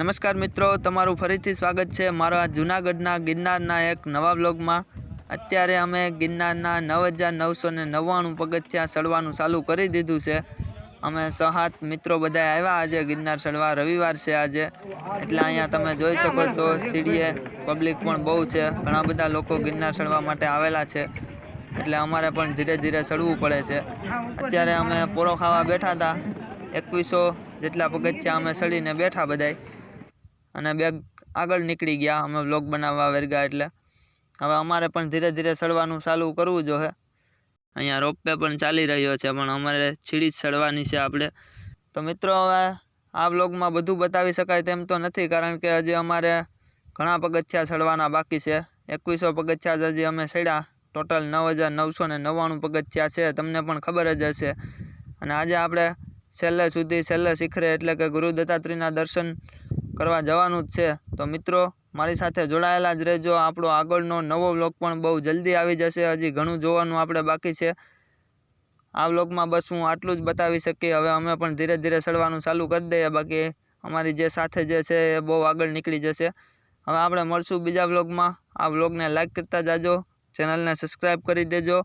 નમસ્કાર મિત્રો, તમારું ફરીથી સ્વાગત છે મારા જૂનાગઢના ગિરનારના એક નવા બ્લોગમાં અત્યારે અમે ગિરનારના નવ હજાર નવસો ને નવ્વાણું પગથિયાં ચડવાનું ચાલુ કરી દીધું છે. અમે સહાત મિત્રો બધા આવ્યા આજે ગિરનાર ચડવા રવિવાર છે આજે. એટલે અહીંયા તમે જોઈ શકો છો, સીડીએ પબ્લિક પણ બહુ છે. ઘણા બધા લોકો ગિરનાર ચડવા માટે આવેલા છે. એટલે અમારે પણ ધીરે ધીરે ચડવું પડે છે. અત્યારે અમે પોરો ખાવા બેઠા હતા. એકવીસો જેટલા પગથિયાં અમે ચડીને બેઠા બધાય. અને બે આગળ નીકળી ગયા. અમે વ્લોગ બનાવવા વેરગા એટલે. હવે અમારે પણ ધીરે ધીરે સડવાનું ચાલુ કરવું જોઈએ અહીંયા રોપવે પણ ચાલી રહ્યો છે, પણ અમારે છીડી જ ચડવાની છે આપણે. તો મિત્રો, હવે આ વ્લોગમાં બધું બતાવી શકાય તેમ તો નથી, કારણ કે હજી અમારે ઘણા પગથિયા ચડવાના બાકી છે. એકવીસો પગથિયા હજી અમે ચડ્યા ટોટલ નવ હજાર નવસો ને નવ્વાણું પગથિયાં છે, તમને પણ ખબર જ હશે. અને આજે આપણે છેલ્લે સુધી છેલ્લે શિખરે એટલે કે ગુરુ દત્તાત્રેયના દર્શન કરવા જવાનું જ છે. તો મિત્રો, મારી સાથે જોડાયેલા જ રહેજો. આપણો આગળનો નવો વ્લોગ પણ બહુ જલ્દી આવી જશે. હજી ઘણું જોવાનું આપણે બાકી છે. આ વ્લોગમાં બસ હું આટલું જ બતાવી શકી હવે અમે પણ ધીરે ધીરે ચડવાનું ચાલુ કરી દઈએ. બાકી અમારી જે સાથે જે છે એ બહુ આગળ નીકળી જશે. હવે આપણે મળશું બીજા વ્લોગમાં આ વ્લોગને લાઇક કરતા જાજો. ચેનલને સબસ્ક્રાઈબ કરી દેજો.